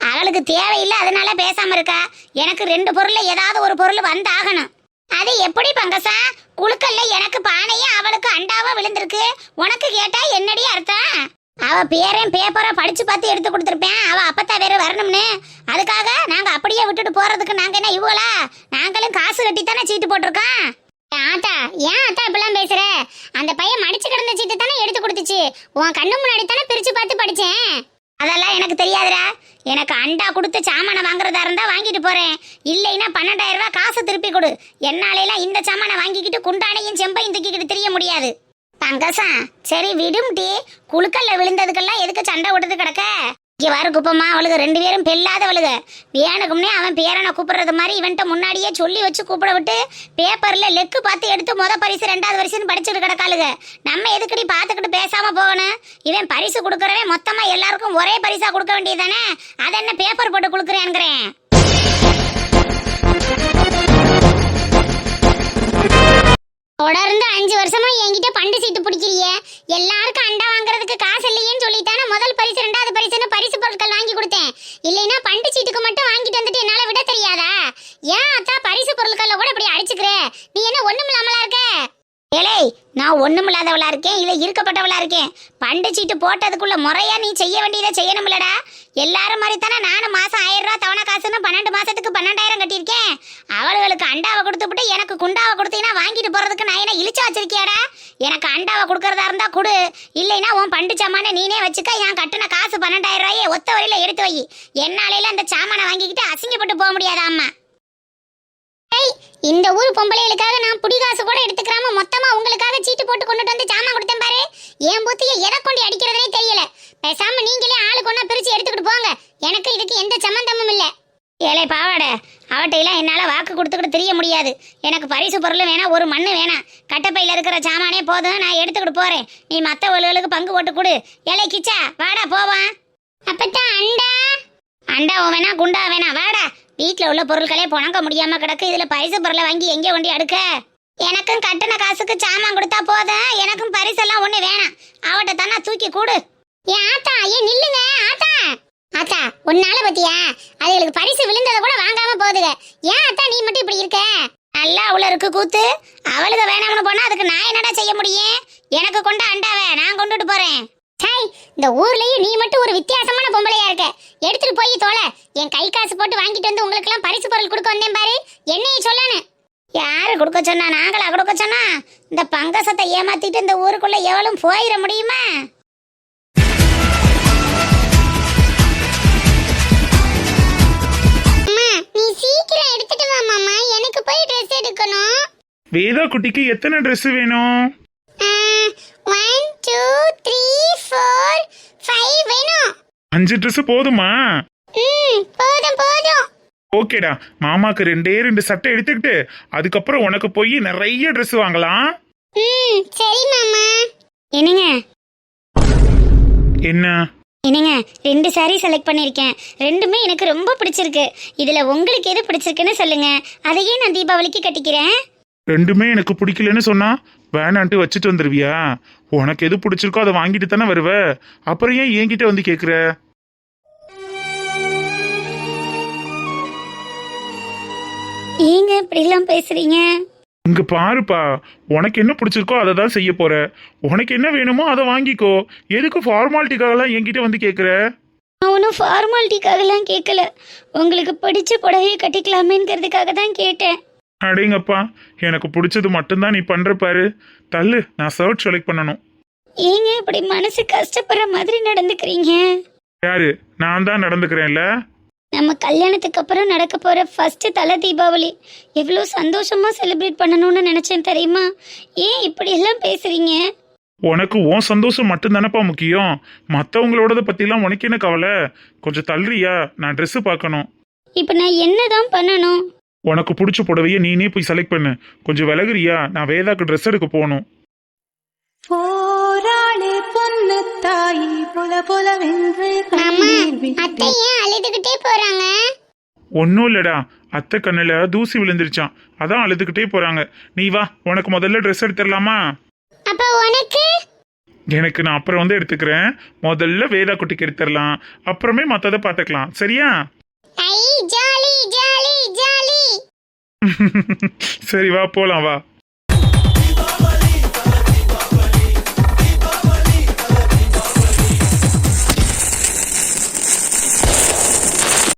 அவளுக்கு தேவையில்லை அதனால பேசாம இருக்கா? எனக்கு ரெண்டு பொருள்ல ஏதாவது ஒரு பொருள் வந்தாகணும். அது எப்படி பங்கசா? குழுக்கல்ல எனக்கு பானையும் அவளுக்கு அண்டாவும் விழுந்திருக்கு. உனக்கு கேட்டா என்னடி அர்த்தம்? அவ பேரையும் பேப்பரை படிச்சு பார்த்து எடுத்து கொடுத்துருப்பேன். அவ அப்பத்தா வேற வரணும்னு. அதுக்காக நாங்க அப்படியே விட்டுட்டு போறதுக்கு நாங்க என்ன இவ்வளா? நாங்களும் காசு கட்டி தானே சீட்டு போட்டிருக்கோம். ஆத்தா ஏன் ஆத்தா இப்பெல்லாம் பேசுற? அந்த பையன் மடிச்சு கிடந்த சீட்டு தானே எடுத்து கொடுத்துச்சு. உன் கண்ணு முன்னாடி தானே பிரிச்சு பார்த்து படிச்சேன். அதெல்லாம் எனக்கு தெரியாதுடா. எனக்கு அண்டா கொடுத்து சாமானை வாங்குறதா இருந்தால் வாங்கிட்டு போகிறேன் இல்லைன்னா பன்னெண்டாயிரம் ரூபா காசு திருப்பி கொடு. என்னாலெல்லாம் இந்த சாமானை வாங்கிக்கிட்டு குண்டானையும் செம்பையும் தூக்கிக்கிட்டு தெரிய முடியாது. பங்கசா சரி விடும் டி குழுக்கல்ல விழுந்ததுக்கெல்லாம் எதுக்கு சண்டை விடுறது கிடக்க? இங்கே வர குப்பம்மா அவளுக்கு ரெண்டு பேரும் பெல்லாதவளுக. வேணுக்கும்னே அவன் பேரனை கூப்பிடுறது மாதிரி இவன்ட்ட முன்னாடியே சொல்லி வச்சு கூப்பிட விட்டு பேப்பர்ல லெக்கு பார்த்து எடுத்து முத பரிசு ரெண்டாவது பரிசுன்னு படிச்சுட்டு கிடக்காளுக. நம்ம எதுக்கடி பார்த்துக்கிட்டு பேசாம போகணும்? இவன் பரிசு கொடுக்கறவன் மொத்தமா எல்லாருக்கும் ஒரே பரிசா கொடுக்க வேண்டியதானே அதை என்ன பேப்பர் போட்டு கொடுக்குறேங்கிறேன் தொடர்ந்து அஞ்சு வருஷமா என்கிட்ட பண்டு சீட்டு பிடிக்கிறிய. எல்லாருக்கும் அண்டா வாங்குறதுக்கு காசு இல்லையேன்னு சொல்லித்தானே முதல் பரிசு ரெண்டாவது பரிசுன்னு பரிசு பொருட்கள் வாங்கி கொடுத்தேன். இல்லைன்னா பண்டு சீட்டுக்கு மட்டும் வாங்கிட்டு வந்துட்டு என்னால விட தெரியாதா? ஏன் அத்தா பரிசு பொருட்கள்ல கூட இப்படி அடிச்சுக்கிற? நீ என்ன ஒண்ணும் இல்லாமலா இருக்க? ஏலே நான் ஒண்ணும் இல்லாதவளா இருக்கேன் இல்லை இருக்கப்பட்டவளா இருக்கேன். பண்டு சீட்டு போட்டதுக்குள்ள முறையா நீ செய்ய வேண்டியதை செய்யணும்லடா. எல்லாரும் மாதிரி தானே நானும் மாசம் ஆயிரம் ரூபா தவணை காசுன்னு பன்னெண்டு மாசத்துக்கு பன்னெண்டாயிரம் கட்டியிருக்கேன். அவளுகளுக்கு அண்டாவை கொடுத்துவிட்டு எனக்கு குண்டாவை கொடுத்தீங்கன்னா வாங்கிட்டு போறதுக்கு நான் என்ன இழிச்சு வச்சிருக்கியாடா? எனக்கு அண்டாவை கொடுக்கறதா இருந்தா கொடு. இல்லைன்னா உன் பண்டு சாமான நீனே வச்சுக்க என் கட்டின காசு பன்னெண்டாயிரம் ரூபாயை ஒத்த வரையில எடுத்து வை. என்னாலையில அந்த சாமானை வாங்கிக்கிட்டு அசிங்கப்பட்டு போக முடியாதா அம்மா? இந்த ஊர் பொம்பளைகளுக்காக நான் புடி காசு கூட எடுத்துக்கிறாம மொத்தமா உங்களுக்காக சீட்டு போட்டு கொண்டுட்டு வந்து ஜாமான் கொடுத்தேன் பாரு. என் பூத்திய எதை கொண்டு அடிக்கிறதுனே தெரியல. பேசாம நீங்களே ஆளு கொண்டா பிரிச்சு எடுத்துக்கிட்டு போங்க. எனக்கு இதுக்கு எந்த சம்மந்தமும் இல்ல. ஏழை பாவாடை அவட்டையெல்லாம் என்னால வாக்கு கொடுத்துக்கிட்டு தெரிய முடியாது. எனக்கு பரிசு பொருள் வேணாம் ஒரு மண்ணு வேணாம். கட்டப்பையில இருக்கிற சாமானே போதும் நான் எடுத்துக்கிட்டு போறேன். நீ மத்த ஒழுகளுக்கு பங்கு போட்டு கொடு. ஏழை கிச்சா வாடா போவான் அப்பத்தான் அண்டா. அண்டாவும் வேணா குண்டா வேணா வாடா. வீட்டில் உள்ள பொருட்களே புணங்க முடியாம கிடக்கு. இதுல பரிசு பொருளை வாங்கி எங்கே கொண்டு அடுக்க? எனக்கும் கட்டின காசுக்கு சாமான் கொடுத்தா போதும் எனக்கும் பரிசெல்லாம் ஒண்ணு வேணாம். அவட்ட தானே தூக்கி கூடு. ஏ ஆத்தா ஏன் நில்லுங்க ஆத்தா. ஆத்தா உன்னால பத்தியா? அதுகளுக்கு பரிசு விழுந்ததை கூட வாங்காம போகுதுங்க ஏன் ஆத்தா நீ மட்டும் இப்படி இருக்க? நல்லா அவள இருக்கு கூத்து. அவளுக்கு வேணாம்னு போனா அதுக்கு நான் என்னடா செய்ய முடியும்? எனக்கு கொண்டு அண்டாவே. நான் கொண்டுட்டு போறேன். சாய் இந்த ஊர்லயும் நீ மட்டும் ஒரு வித்தியாசமான பொம்பளையா இருக்க. எடுத்துட்டு போய் தோல. என் கை காசு போட்டு வாங்கிட்டு வந்து உங்களுக்கு எல்லாம் பரிசு பொருள் கொடுக்க வந்தேன் பாரு. என்னைய சொல்லணும் யாரு கொடுக்க சொன்னா? நாங்களா கொடுக்க சொன்னா? இந்த பங்கசத்தை ஏமாத்திட்டு இந்த ஊருக்குள்ள எவளும் போயிட முடியுமா? நீ சீக்கிரம் எடுத்துட்டு வா மாமா எனக்கு போய் ட்ரெஸ் எடுக்கணும். வேதா குட்டிக்கு எத்தனை ட்ரெஸ் வேணும்? One two three four five வேணும். அஞ்சு Dress போதுமா? ம் போதும் போதும். ஓகேடா. மாமாக்கு ரெண்டே ரெண்டு சட்டை எடுத்துக்கிட்டு அதுக்கப்புறம் உனக்கு போய் நிறைய Dress வாங்கலாம். ம் சரி மாமா. என்னங்க? என்ன? என்னங்க ரெண்டு saree செலக்ட் பண்ணியிருக்கேன் ரெண்டுமே எனக்கு ரொம்ப பிடிச்சிருக்கு. இதுல உங்களுக்கு எது பிடிச்சிருக்குன்னு சொல்லுங்க. அதையே நான் தீபாவளிக்கு கட்டிக்கிறேன். ரெண்டுமே எனக்கு பிடிக்கலன்னு சொன்னா வேணான்ட்டு வச்சுட்டு வந்துருவியா? உனக்கு எது பிடிச்சிருக்கோ அதை வாங்கிட்டு தானே வருவ? அப்புறம் ஏன் என்கிட்ட வந்து கேக்குற? ஏங்க இப்படிலாம் பேசுறீங்க? இங்க பாருப்பா உனக்கு என்ன பிடிச்சிருக்கோ அதை தான் செய்ய போற. உனக்கு என்ன வேணுமோ அதை வாங்கிக்கோ. எதுக்கு ஃபார்மாலிட்டிக்காகலாம் என்கிட்ட வந்து கேக்குற? நான் ஒன்றும் ஃபார்மாலிட்டிக்காகலாம் கேட்கல உங்களுக்கு பிடிச்ச புடவையை கட்டிக்கலாமேங்கிறதுக்காக தான் கேட்டேன். அடேங்கப்பா எனக்கு பிடிச்சது மட்டும்தான் நீ பண்ற பாரு. தள்ளு நான் ஷர்ட் செலக்ட் பண்ணணும். ஏங்க இப்படி மனசு கஷ்டப்படுற மாதிரி நடந்துக்கிறீங்க? யாரு? நான் தான் நடந்துக்கிறேன்ல? நம்ம கல்யாணத்துக்கு அப்புறம் நடக்க போற ஃபர்ஸ்ட் தலை தீபாவளி. எவ்வளோ சந்தோஷமா செலிப்ரேட் பண்ணணும்னு நினைச்சேன் தெரியுமா? ஏன் இப்படி எல்லாம் பேசுறீங்க? உனக்கு உன் சந்தோஷம் மட்டும்தானப்பா முக்கியம். மற்றவங்களோடத பத்திலாம் உனக்கு என்ன கவலை? கொஞ்சம் தள்ளுறியா? நான் Dress பார்க்கணும். இப்போ நான் என்னதான் பண்ணணும்? உனக்கு பிடிச்ச புடவைய நீனே போய் செலக்ட் பண்ணு. கொஞ்சம் விலகுறியா? நான் வேதாக்கு ட்ரெஸ் எடுக்க போகணும். போராளி பொன்னு தாயி புல புலவென்று கண்ணீர் விட்டு ஏன் அழுதுகிட்டே போறாங்க? ஒன்றும் இல்லடா. அத்தை கண்ணில் தூசி விழுந்துருச்சான் அதான் அழுதுகிட்டே போறாங்க. நீ வா உனக்கு முதல்ல ட்ரெஸ் எடுத்துடலாமா அப்ப உனக்கு? எனக்கு நான் அப்புறம் வந்து எடுத்துக்கிறேன். முதல்ல வேதா குட்டிக்கு எடுத்துடலாம் அப்புறமே மற்றதை பார்த்துக்கலாம். சரியா? ஐ சரி வா போலாம் வா